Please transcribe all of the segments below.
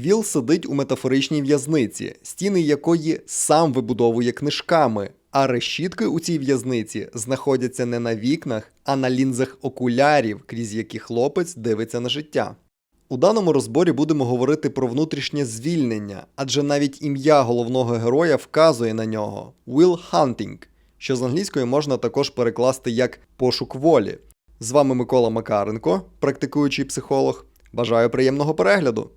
Віл сидить у метафоричній в'язниці, стіни якої сам вибудовує книжками, а решітки у цій в'язниці знаходяться не на вікнах, а на лінзах окулярів, крізь які хлопець дивиться на життя. У даному розборі будемо говорити про внутрішнє звільнення, адже навіть ім'я головного героя вказує на нього Will Hunting, що з англійської можна також перекласти як пошук волі. З вами Микола Макаренко, практикуючий психолог. Бажаю приємного перегляду.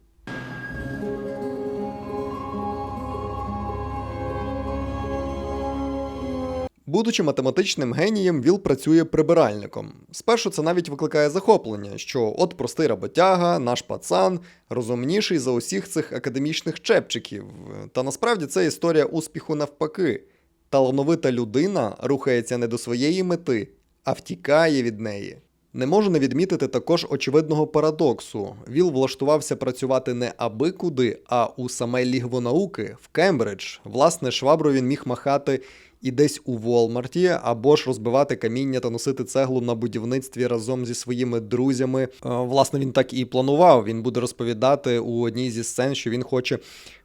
Будучи математичним генієм, Віл працює прибиральником. Спершу це навіть викликає захоплення, що от простий роботяга, наш пацан, розумніший за усіх цих академічних чепчиків. Та насправді це історія успіху навпаки. Талановита людина рухається не до своєї мети, а втікає від неї. Не можу не відмітити також очевидного парадоксу. Віл влаштувався працювати не аби куди, а у саме лігво науки в Кембридж. Власне, швабру він міг махати і десь у Волмарті, або ж розбивати каміння та носити цеглу на будівництві разом зі своїми друзями. Е, Власне, він так і планував. Він буде розповідати у одній зі сцен, що він хоче.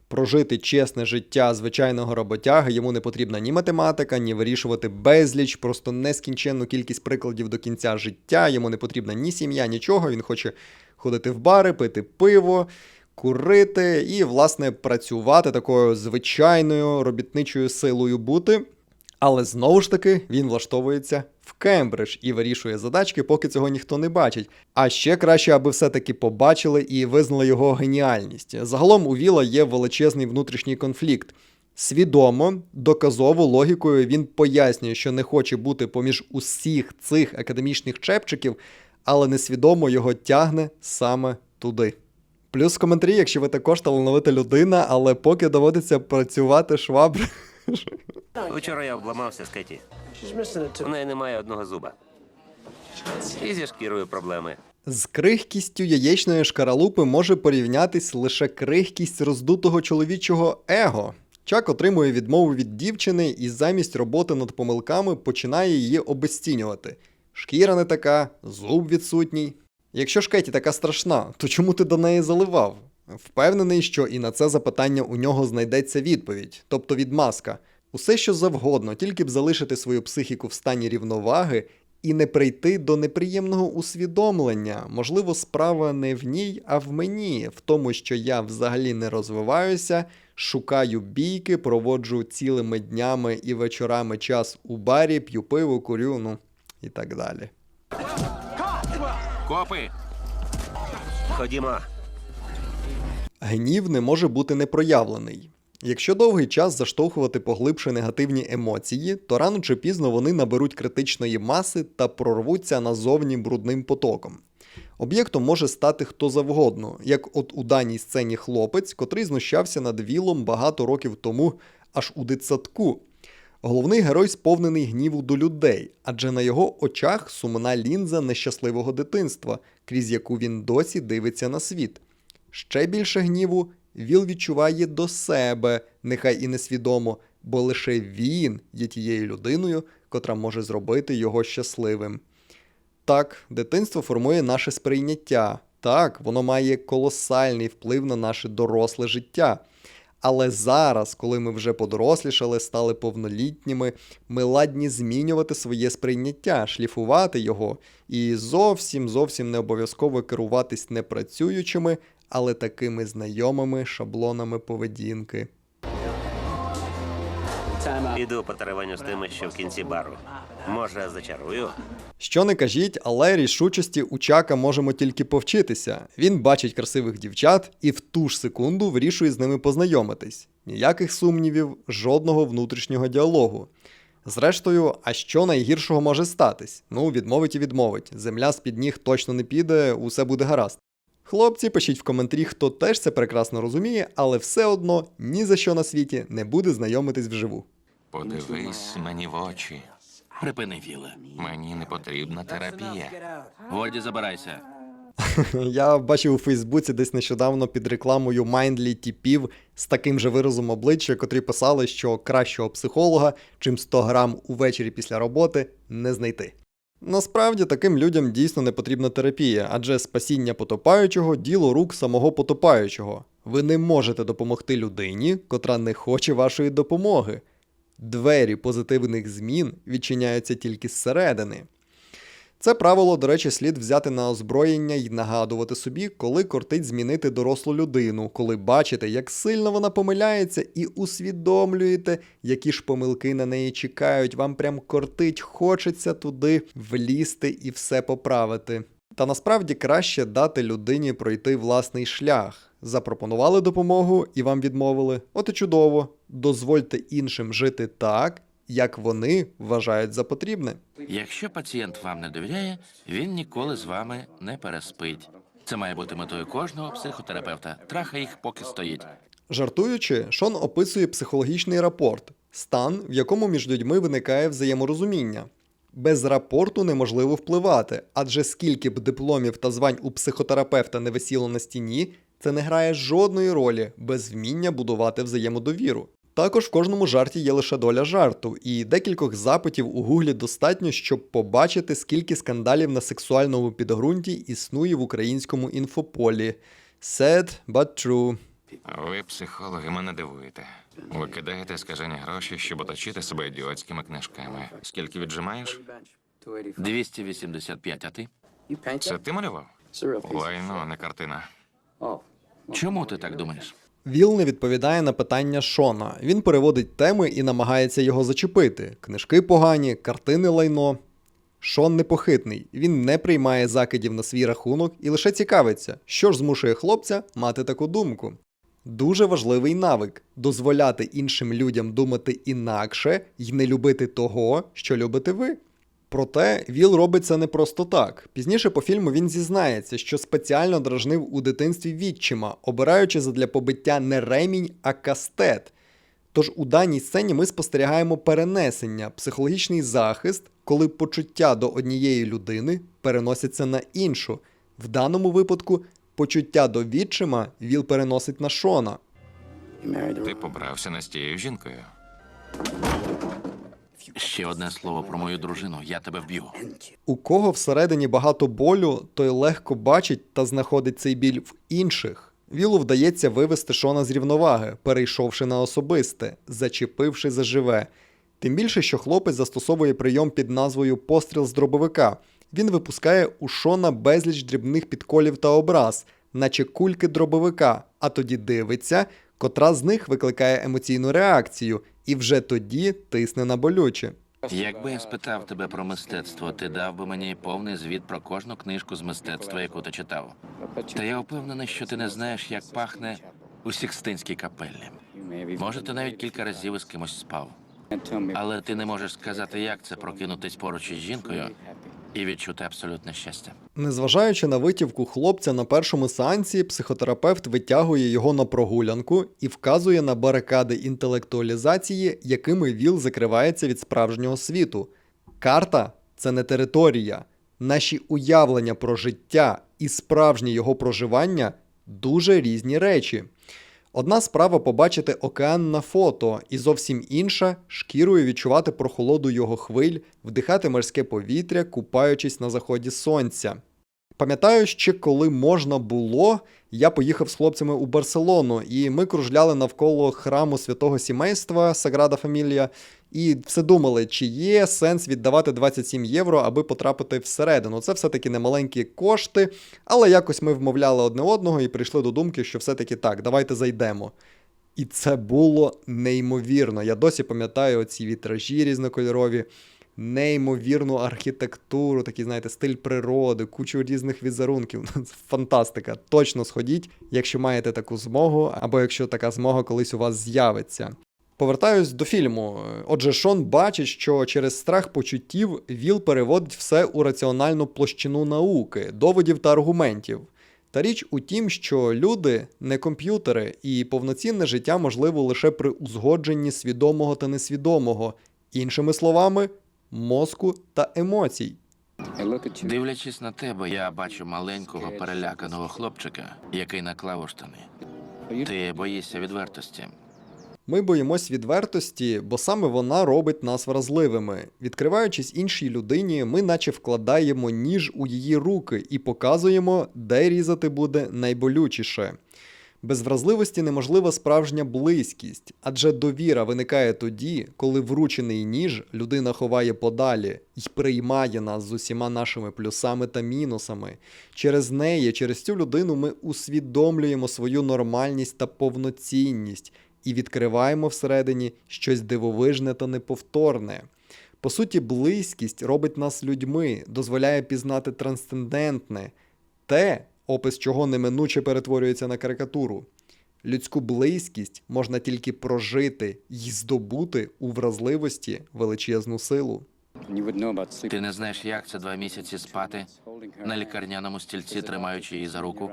Прожити чесне життя звичайного роботяги йому не потрібна ні математика, ні вирішувати безліч, просто нескінченну кількість прикладів до кінця життя. Йому не потрібна ні сім'я, нічого. Він хоче ходити в бари, пити пиво, курити і, власне, працювати такою звичайною робітничою силою бути. Але знову ж таки він влаштовується в Кембридж і вирішує задачки, поки цього ніхто не бачить. А ще краще, аби все-таки побачили і визнали його геніальність. Загалом у Віла є величезний внутрішній конфлікт. Свідомо, доказово логікою він пояснює, що не хоче бути поміж усіх цих академічних чепчиків, але несвідомо його тягне саме туди. Плюс коментарі, якщо ви також талановита людина, але поки доводиться працювати шваброю. Вчора я обламався з Кеті. У неї немає одного зуба. І зі шкірою проблеми. З крихкістю яєчної шкаралупи може порівнятись лише крихкість роздутого чоловічого его. Чак отримує відмову від дівчини і замість роботи над помилками починає її обезцінювати. Шкіра не така, зуб відсутній. Якщо ж Кеті така страшна, то чому ти до неї заливав? Впевнений, що і на це запитання у нього знайдеться відповідь, тобто відмазка. Усе що завгодно, тільки б залишити свою психіку в стані рівноваги і не прийти до неприємного усвідомлення. Можливо, справа не в ній, а в мені, в тому, що я взагалі не розвиваюся, шукаю бійки, проводжу цілими днями і вечорами час у барі, п'ю пиво, курю, ну і так далі. Копи! Ходімо. Гнів не може бути непроявлений. Якщо довгий час заштовхувати поглибше негативні емоції, то рано чи пізно вони наберуть критичної маси та прорвуться назовні брудним потоком. Об'єктом може стати хто завгодно, як от у даній сцені хлопець, котрий знущався над вілом багато років тому аж у дитсадку. Головний герой сповнений гніву до людей, адже на його очах сумна лінза нещасливого дитинства, крізь яку він досі дивиться на світ. Ще більше гніву Віл відчуває до себе, нехай і несвідомо, бо лише він є тією людиною, котра може зробити його щасливим. Так, дитинство формує наше сприйняття. Так, воно має колосальний вплив на наше доросле життя. Але зараз, коли ми вже подорослішали, стали повнолітніми, ми ладні змінювати своє сприйняття, шліфувати його, і зовсім зовсім не обов'язково керуватись не працюючими, але такими знайомими шаблонами поведінки. Іду по теревеню з тими, що в кінці бару. Може, зачарую? Що не кажіть, але рішучості у Чака можемо тільки повчитися. Він бачить красивих дівчат і в ту ж секунду вирішує з ними познайомитись. Ніяких сумнівів, жодного внутрішнього діалогу. Зрештою, а що найгіршого може статись? Ну, відмовить і відмовить. Земля з-під ніг точно не піде, усе буде гаразд. Хлопці, пишіть в коментарі, хто теж це прекрасно розуміє, але все одно ні за що на світі не буде знайомитись вживу. Подивись мені в очі. Припини, Віле. Мені не потрібна терапія. Годі забирайся. Я бачив у Фейсбуці десь нещодавно під рекламою Mindly тіпів з таким же виразом обличчя, котрі писали, що кращого психолога, чим 100 грам увечері після роботи, не знайти. Насправді таким людям дійсно не потрібна терапія, адже спасіння потопаючого діло рук самого потопаючого. Ви не можете допомогти людині, котра не хоче вашої допомоги. Двері позитивних змін відчиняються тільки зсередини. Це правило, до речі, слід взяти на озброєння і нагадувати собі, коли кортить змінити дорослу людину, коли бачите, як сильно вона помиляється, і усвідомлюєте, які ж помилки на неї чекають. Вам прям кортить, хочеться туди влізти і все поправити. Та насправді краще дати людині пройти власний шлях. Запропонували допомогу і вам відмовили. От і чудово. Дозвольте іншим жити так, як вони вважають за потрібне. Якщо пацієнт вам не довіряє, він ніколи з вами не переспить. Це має бути метою кожного психотерапевта. Трахай їх, поки стоїть. Жартуючи, Шон описує психологічний рапорт стан, в якому між людьми виникає взаєморозуміння. Без рапорту неможливо впливати, адже скільки б дипломів та звань у психотерапевта не висіло на стіні, це не грає жодної ролі без вміння будувати взаємодовіру. Також в кожному жарті є лише доля жарту, і декількох запитів у гуглі достатньо, щоб побачити, скільки скандалів на сексуальному підґрунті існує в українському інфополі. Sad, but true. Ви, психологи, мене дивуєте. Ви кидаєте скажені гроші, щоб оточити себе ідіотськими книжками. Скільки віджимаєш? 285, а ти? Це ти малював? Лайно, не картина. Чому ти так думаєш? Віл не відповідає на питання Шона. Він переводить теми і намагається його зачепити. Книжки погані, картини лайно. Шон непохитний. Він не приймає закидів на свій рахунок і лише цікавиться, що ж змушує хлопця мати таку думку. Дуже важливий навик дозволяти іншим людям думати інакше і не любити того, що любите ви. Проте Віл робить це не просто так. Пізніше по фільму він зізнається, що спеціально дражнив у дитинстві відчима, обираючи задля побиття не ремінь, а кастет. Тож у даній сцені ми спостерігаємо перенесення, психологічний захист, коли почуття до однієї людини переносяться на іншу. В даному випадку почуття до відчима Віл переносить на Шона. Ти побрався з тією жінкою. Ще одне слово про мою дружину, я тебе вб'ю. У кого всередині багато болю, той легко бачить та знаходить цей біль в інших. Вілу вдається вивести Шона з рівноваги, перейшовши на особисте, зачепивши заживе. Тим більше, що хлопець застосовує прийом під назвою постріл з дробовика. Він випускає у Шона безліч дрібних підколів та образ, наче кульки дробовика, а тоді дивиться, котра з них викликає емоційну реакцію, і вже тоді тисне на болюче. Якби я спитав тебе про мистецтво, ти дав би мені повний звіт про кожну книжку з мистецтва, яку ти читав. Та я впевнений, що ти не знаєш, як пахне у Сікстинській капеллі. Може, ти навіть кілька разів із кимось спав. Але ти не можеш сказати, як це прокинутись поруч із жінкою і відчути абсолютне щастя. Незважаючи на витівку хлопця на першому сеансі, психотерапевт витягує його на прогулянку і вказує на барикади інтелектуалізації, якими ВІЛ закривається від справжнього світу. Карта це не територія. Наші уявлення про життя і справжнє його проживання дуже різні речі. Одна справа побачити океан на фото, і зовсім інша шкірою відчувати прохолоду його хвиль, вдихати морське повітря, купаючись на заході сонця. Пам'ятаю, ще коли можна було, я поїхав з хлопцями у Барселону, і ми кружляли навколо храму святого сімейства Саграда Фамілія, і все думали, чи є сенс віддавати 27 євро, аби потрапити всередину. Це все-таки немаленькі кошти, але якось ми вмовляли одне одного і прийшли до думки, що все-таки так, давайте зайдемо. І це було неймовірно. Я досі пам'ятаю ці вітражі різнокольорові, неймовірну архітектуру, такий, знаєте, стиль природи, кучу різних візерунків. Фантастика. Точно сходіть, якщо маєте таку змогу, або якщо така змога колись у вас з'явиться. Повертаюсь до фільму. Отже, Шон бачить, що через страх почуттів Віл переводить все у раціональну площину науки, доводів та аргументів. Та річ у тім, що люди не комп'ютери, і повноцінне життя можливо лише при узгодженні свідомого та несвідомого, іншими словами, мозку та емоцій. Дивлячись на тебе, я бачу маленького переляканого хлопчика, який наклав у штани. Ти боїшся відвертості. Ми боїмось відвертості, бо саме вона робить нас вразливими. Відкриваючись іншій людині, ми наче вкладаємо ніж у її руки і показуємо, де різати буде найболючіше. Без вразливості неможлива справжня близькість, адже довіра виникає тоді, коли вручений ніж людина ховає подалі і приймає нас з усіма нашими плюсами та мінусами. Через неї, через цю людину ми усвідомлюємо свою нормальність та повноцінність і відкриваємо всередині щось дивовижне та неповторне. По суті, близькість робить нас людьми, дозволяє пізнати трансцендентне, те, опис чого неминуче перетворюється на карикатуру. Людську близькість можна тільки прожити і здобути у вразливості величезну силу. Ти не знаєш, як це два місяці спати на лікарняному стільці, тримаючи її за руку.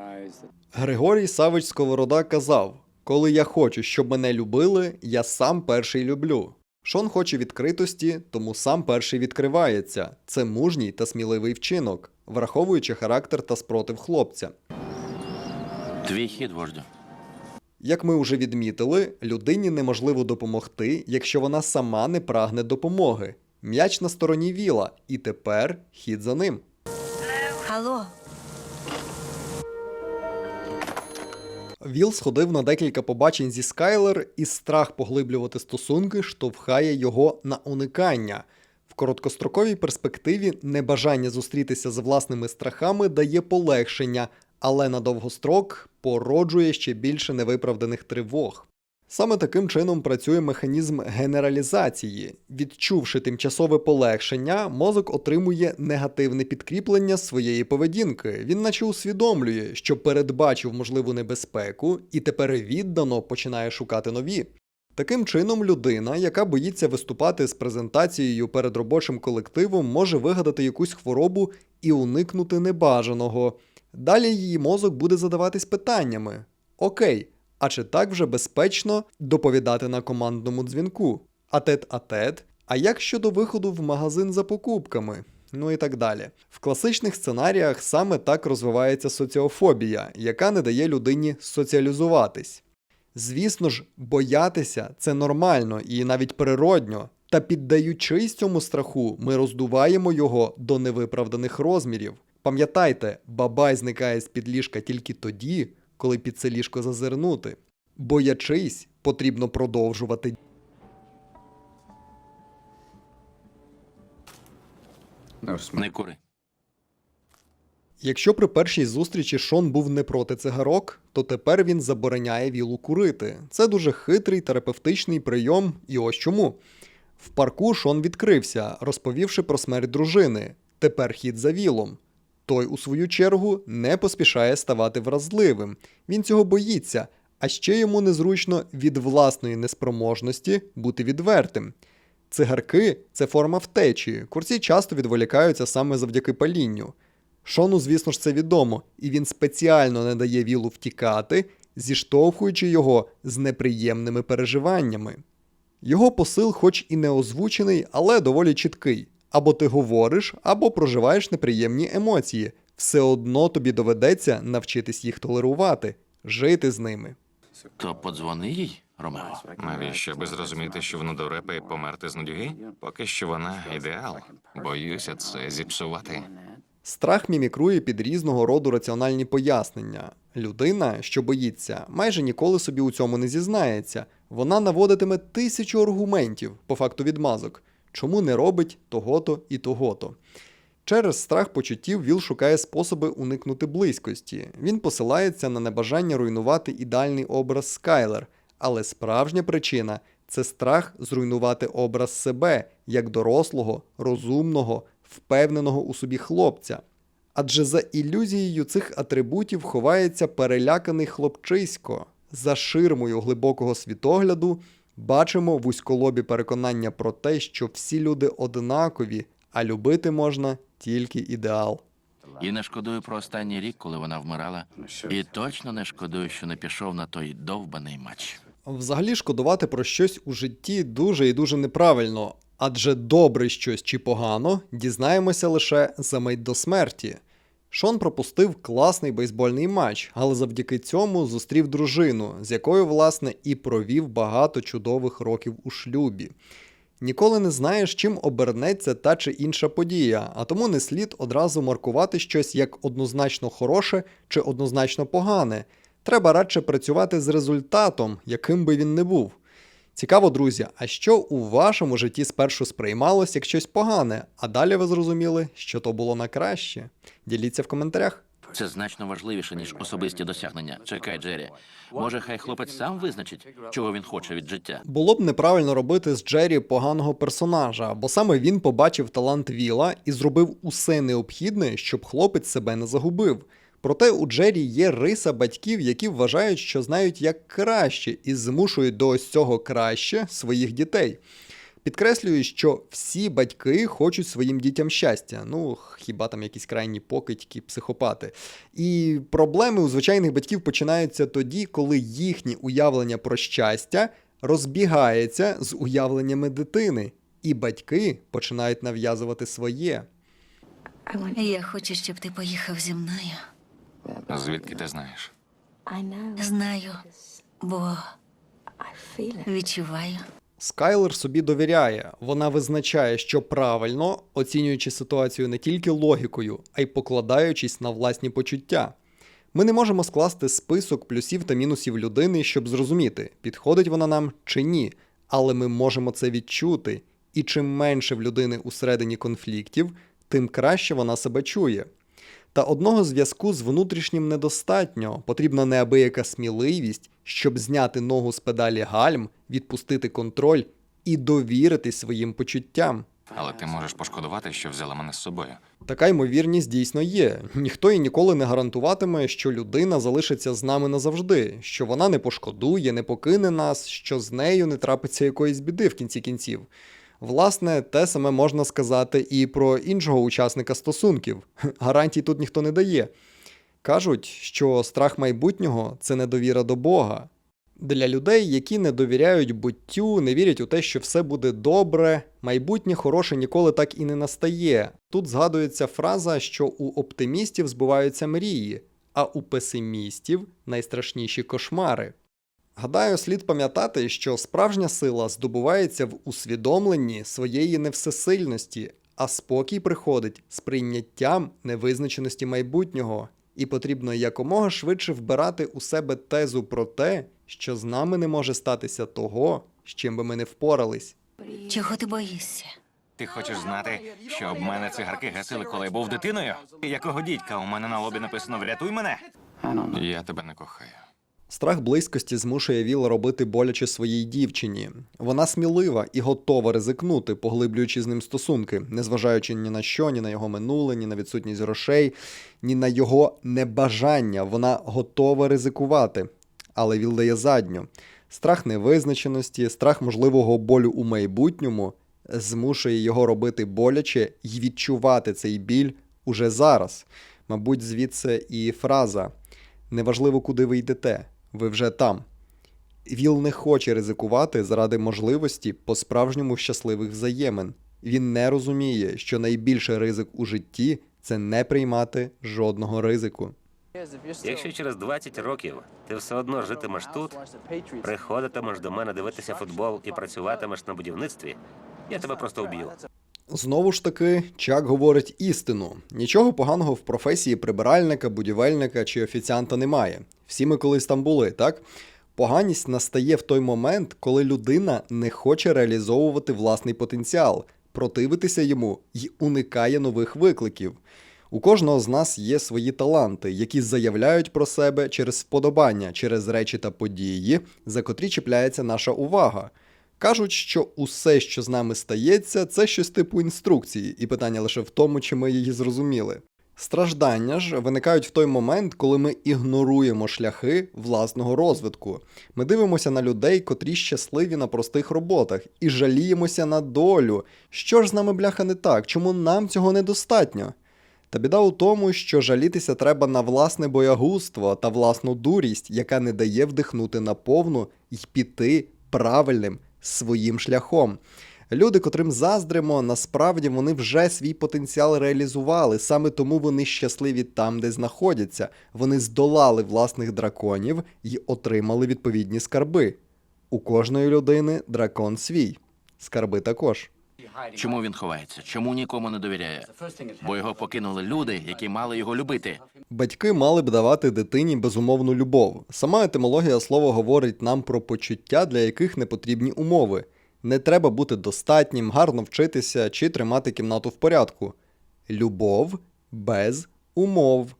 Григорій Савич Сковорода казав: Коли я хочу, щоб мене любили, я сам перший люблю. Шон хоче відкритості, тому сам перший відкривається. Це мужній та сміливий вчинок, враховуючи характер та спротив хлопця. Твій хід, вождю. Як ми вже відмітили, людині неможливо допомогти, якщо вона сама не прагне допомоги. М'яч на стороні віла, і тепер хід за ним. Алло, Віл сходив на декілька побачень зі Скайлер, і страх поглиблювати стосунки штовхає його на уникання. В короткостроковій перспективі небажання зустрітися з власними страхами дає полегшення, але на довгострок породжує ще більше невиправданих тривог. Саме таким чином працює механізм генералізації. Відчувши тимчасове полегшення, мозок отримує негативне підкріплення своєї поведінки. Він наче усвідомлює, що передбачив можливу небезпеку і тепер віддано починає шукати нові. Таким чином, людина, яка боїться виступати з презентацією перед робочим колективом, може вигадати якусь хворобу і уникнути небажаного. Далі її мозок буде задаватись питаннями: Окей, а чи так вже безпечно доповідати на командному дзвінку? А тет а тет? А як щодо виходу в магазин за покупками? Ну і так далі. В класичних сценаріях саме так розвивається соціофобія, яка не дає людині соціалізуватись. Звісно ж, боятися це нормально і навіть природньо. Та піддаючись цьому страху, ми роздуваємо його до невиправданих розмірів. Пам'ятайте, бабай зникає з під ліжка тільки тоді, коли під це ліжко зазирнути. Боячись, потрібно продовжувати Не кури. Якщо при першій зустрічі Шон був не проти цигарок, то тепер він забороняє вілу курити. Це дуже хитрий терапевтичний прийом, і ось чому. В парку Шон відкрився, розповівши про смерть дружини. Тепер хід за вілом. Той, у свою чергу, не поспішає ставати вразливим. Він цього боїться, а ще йому незручно від власної неспроможності бути відвертим. Цигарки це форма втечі. Курці часто відволікаються саме завдяки палінню. Шону, звісно ж, це відомо, і він спеціально не дає вілу втікати, зіштовхуючи його з неприємними переживаннями. Його посил, хоч і не озвучений, але доволі чіткий. Або ти говориш, або проживаєш неприємні емоції. Все одно тобі доведеться навчитись їх толерувати, жити з ними. То подзвони їй, Ромео. Навіщо би зрозуміти, що вона дурепа і померти з нудьги? Поки що вона ідеал. Боюся це зіпсувати. Страх мімікрує під різного роду раціональні пояснення. Людина, що боїться, майже ніколи собі у цьому не зізнається. Вона наводитиме тисячу аргументів по факту відмазок, чому не робить того-то і того-то. Через страх почуттів Віл шукає способи уникнути близькості. Він посилається на небажання руйнувати ідеальний образ Скайлер, але справжня причина це страх зруйнувати образ себе як дорослого, розумного, впевненого у собі хлопця. Адже за ілюзією цих атрибутів ховається переляканий хлопчисько. За ширмою глибокого світогляду бачимо вузьколобі переконання про те, що всі люди однакові, а любити можна тільки ідеал. І не шкодую про останній рік, коли вона вмирала. І точно не шкодую, що не пішов на той довбаний матч. Взагалі шкодувати про щось у житті дуже і дуже неправильно, адже добре щось чи погано дізнаємося лише за мить до смерті. Шон пропустив класний бейсбольний матч, але завдяки цьому зустрів дружину, з якою, власне, і провів багато чудових років у шлюбі. Ніколи не знаєш, чим обернеться та чи інша подія, а тому не слід одразу маркувати щось як однозначно хороше чи однозначно погане. Треба радше працювати з результатом, яким би він не був. Цікаво, друзі, а що у вашому житті спершу сприймалось як щось погане, а далі ви зрозуміли, що то було на краще? Діліться в коментарях. Це значно важливіше, ніж особисті досягнення. Чекай, Джері. Може, хай хлопець сам визначить, чого він хоче від життя. Було б неправильно робити з Джері поганого персонажа, бо саме він побачив талант Віла і зробив усе необхідне, щоб хлопець себе не загубив. Проте у Джері є риса батьків, які вважають, що знають як краще, і змушують до ось цього краще своїх дітей. Підкреслюю, що всі батьки хочуть своїм дітям щастя. Ну, хіба там якісь крайні покидьки, психопати. І проблеми у звичайних батьків починаються тоді, коли їхнє уявлення про щастя розбігається з уявленнями дитини, і батьки починають нав'язувати своє. Я хочу, щоб ти поїхав зі мною. Звідки ти знаєш? Знаю, бо відчуваю. Скайлер собі довіряє, вона визначає, що правильно, оцінюючи ситуацію не тільки логікою, а й покладаючись на власні почуття. Ми не можемо скласти список плюсів та мінусів людини, щоб зрозуміти, підходить вона нам чи ні, але ми можемо це відчути, і чим менше в людини усередині конфліктів, тим краще вона себе чує. Та одного зв'язку з внутрішнім недостатньо, потрібна неабияка сміливість, щоб зняти ногу з педалі гальм, відпустити контроль і довірити своїм почуттям. Але ти можеш пошкодувати, що взяла мене з собою. Така ймовірність дійсно є. Ніхто і ніколи не гарантуватиме, що людина залишиться з нами назавжди, що вона не пошкодує, не покине нас, що з нею не трапиться якоїсь біди в кінці кінців. Власне, те саме можна сказати і про іншого учасника стосунків. Гарантій тут ніхто не дає. Кажуть, що страх майбутнього це недовіра до Бога. Для людей, які не довіряють буттю, не вірять у те, що все буде добре, майбутнє хороше ніколи так і не настає. Тут згадується фраза, що у оптимістів збуваються мрії, а у песимістів найстрашніші кошмари. Гадаю, слід пам'ятати, що справжня сила здобувається в усвідомленні своєї невсесильності, а спокій приходить з прийняттям невизначеності майбутнього, і потрібно якомога швидше вбирати у себе тезу про те, що з нами не може статися того, з чим би ми не впорались. Чого ти боїшся? Ти хочеш знати, що об мене цигарки гасили, коли я був дитиною? Якого дідька у мене на лобі написано Врятуй мене? Я тебе не кохаю. Страх близькості змушує Віл робити боляче своїй дівчині. Вона смілива і готова ризикнути, поглиблюючи з ним стосунки, незважаючи ні на що, ні на його минуле, ні на відсутність грошей, ні на його небажання. Вона готова ризикувати. Але Віл дає задню. Страх невизначеності, страх можливого болю у майбутньому змушує його робити боляче і відчувати цей біль уже зараз. Мабуть, звідси і фраза Неважливо, куди ви йдете, ви вже там. Віл не хоче ризикувати заради можливості по-справжньому щасливих взаємин. Він не розуміє, що найбільший ризик у житті це не приймати жодного ризику. Якщо через 20 років ти все одно житимеш тут, приходитимеш до мене дивитися футбол і працюватимеш на будівництві, я тебе просто вб'ю. Знову ж таки, Чак говорить істину. Нічого поганого в професії прибиральника, будівельника чи офіціанта немає. Всі ми колись там були, так? Поганість настає в той момент, коли людина не хоче реалізовувати власний потенціал, противитися йому і уникає нових викликів. У кожного з нас є свої таланти, які заявляють про себе через вподобання, через речі та події, за котрі чіпляється наша увага. Кажуть, що усе, що з нами стається, це щось типу інструкції, і питання лише в тому, чи ми її зрозуміли. Страждання ж виникають в той момент, коли ми ігноруємо шляхи власного розвитку. Ми дивимося на людей, котрі щасливі на простих роботах, і жаліємося на долю. Що ж з нами бляха не так? Чому нам цього недостатньо? Та біда у тому, що жалітися треба на власне боягузтво та власну дурість, яка не дає вдихнути наповну й піти правильним своїм шляхом. Люди, котрим заздримо, насправді вони вже свій потенціал реалізували, саме тому вони щасливі там, де знаходяться. Вони здолали власних драконів і отримали відповідні скарби. У кожної людини дракон свій. Скарби також. Чому він ховається? Чому нікому не довіряє? Бо його покинули люди, які мали його любити. Батьки мали б давати дитині безумовну любов. Сама етимологія слова говорить нам про почуття, для яких не потрібні умови. Не треба бути достатнім, гарно вчитися чи тримати кімнату в порядку. Любов без умов.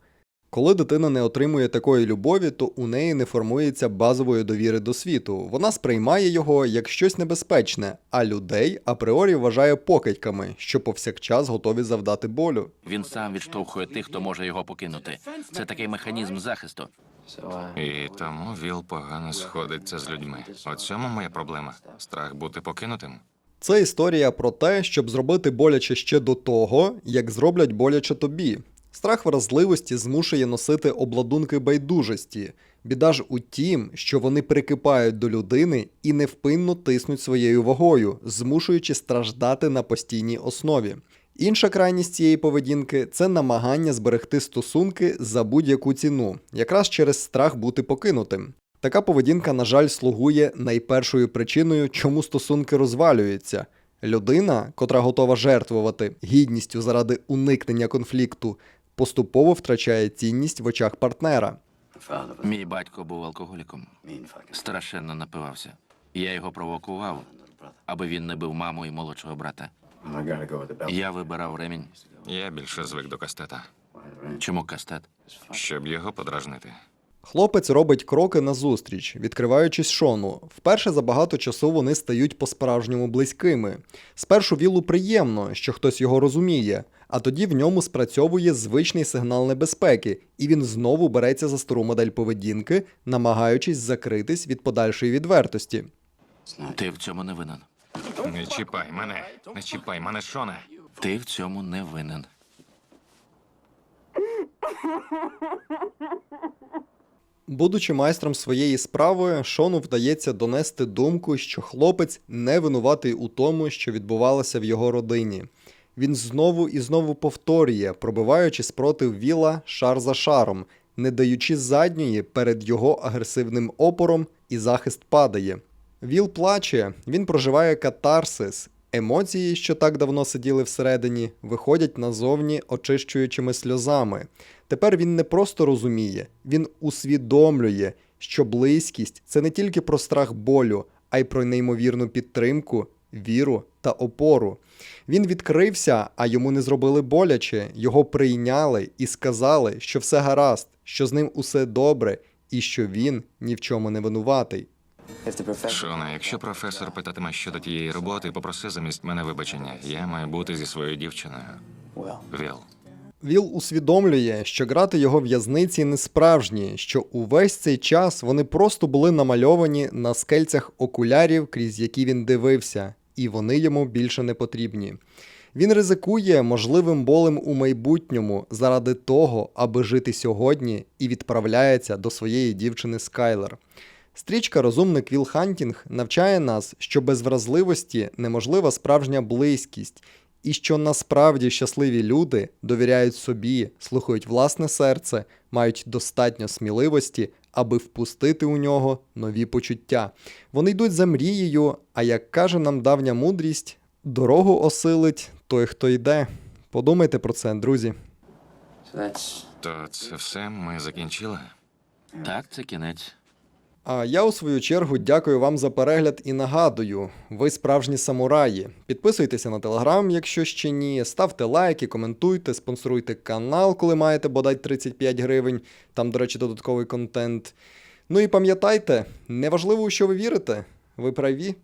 Коли дитина не отримує такої любові, то у неї не формується базової довіри до світу. Вона сприймає його як щось небезпечне, а людей апріорі вважає покидьками, що повсякчас готові завдати болю. Він сам відштовхує тих, хто може його покинути. Це такий механізм захисту. І тому Віл погано сходиться з людьми. У цьому моя проблема. Страх бути покинутим. Це історія про те, щоб зробити боляче ще до того, як зроблять боляче тобі. Страх вразливості змушує носити обладунки байдужості. Біда ж у тім, що вони прикипають до людини і невпинно тиснуть своєю вагою, змушуючи страждати на постійній основі. Інша крайність цієї поведінки це намагання зберегти стосунки за будь-яку ціну, якраз через страх бути покинутим. Така поведінка, на жаль, слугує найпершою причиною, чому стосунки розвалюються. Людина, котра готова жертвувати гідністю заради уникнення конфлікту, поступово втрачає цінність в очах партнера. Мій батько був алкоголіком. Страшенно напивався. Я його провокував, аби він не бив маму і молодшого брата. Я вибирав ремінь. Я більше звик до кастета, Чому кастет? щоб його подражнити. Хлопець робить кроки назустріч, відкриваючись Шону. Вперше за багато часу вони стають по-справжньому близькими. Спершу Вілу приємно, що хтось його розуміє, а тоді в ньому спрацьовує звичний сигнал небезпеки, і він знову береться за стару модель поведінки, намагаючись закритись від подальшої відвертості. Ти в цьому не винен. Не чіпай мене, не чіпай мене, Шоне. Ти в цьому не винен. Будучи майстром своєї справи, Шону вдається донести думку, що хлопець не винуватий у тому, що відбувалося в його родині. Він знову і знову повторює, пробиваючи спротив Віла шар за шаром, не даючи задньої перед його агресивним опором, і захист падає. Віл плаче, він проживає катарсис. Емоції, що так давно сиділи всередині, виходять назовні очищуючими сльозами. Тепер він не просто розуміє, він усвідомлює, що близькість це не тільки про страх болю, а й про неймовірну підтримку, віру та опору. Він відкрився, а йому не зробили боляче, його прийняли і сказали, що все гаразд, що з ним усе добре і що він ні в чому не винуватий. Шоне, якщо професор питатиме щодо тієї роботи, попроси замість мене вибачення. Я маю бути зі своєю дівчиною. Віл. Віл усвідомлює, що грати його в'язниці не справжні, що увесь цей час вони просто були намальовані на скельцях окулярів, крізь які він дивився, і вони йому більше не потрібні. Він ризикує можливим болем у майбутньому заради того, аби жити сьогодні, і відправляється до своєї дівчини Скайлер. Стрічка Розумник Віл Хантінг навчає нас, що без вразливості неможлива справжня близькість, і що насправді щасливі люди довіряють собі, слухають власне серце, мають достатньо сміливості, аби впустити у нього нові почуття. Вони йдуть за мрією, а як каже нам давня мудрість, дорогу осилить той, хто йде. Подумайте про це, друзі. То це все ми закінчили? Так, це кінець. А я у свою чергу дякую вам за перегляд і нагадую, ви справжні самураї. Підписуйтеся на телеграм, якщо ще ні, ставте лайки, коментуйте, спонсоруйте канал, коли маєте бодай 35 гривень. Там, до речі, додатковий контент. Ну і пам'ятайте, неважливо, у що ви вірите, ви праві.